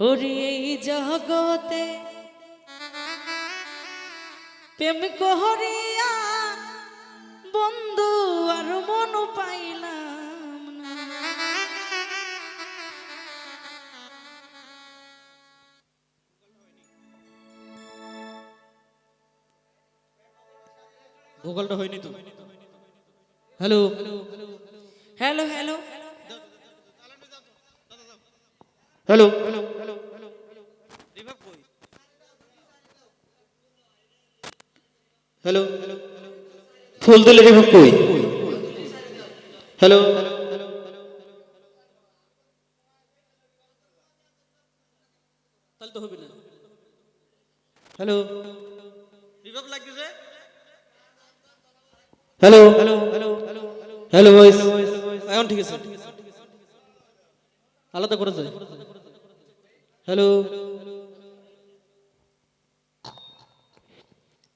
হরি এই জগতে। প্রেম কহরিয়া বন্ধু আর মন পাইলাম না। ভূগোলটা হয়নি তো? Hello? Hello hello? Hello? Hello ফুল দিলে রিভাব কই? হ্যালো তাহলে তো হবে না। হ্যালো রিভাব লাগতেছে? Hello hello hello hello voice এখন ঠিক আছে। আলাদা করা যায়। Hello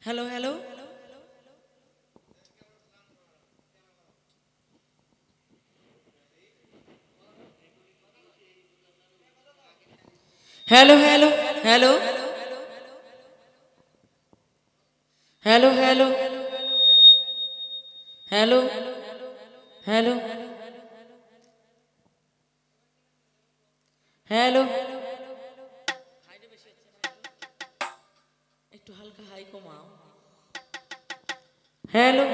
hello hello hello hello hello hello hello hello hello hello একটু হালকা হাই কমাও হ্যালো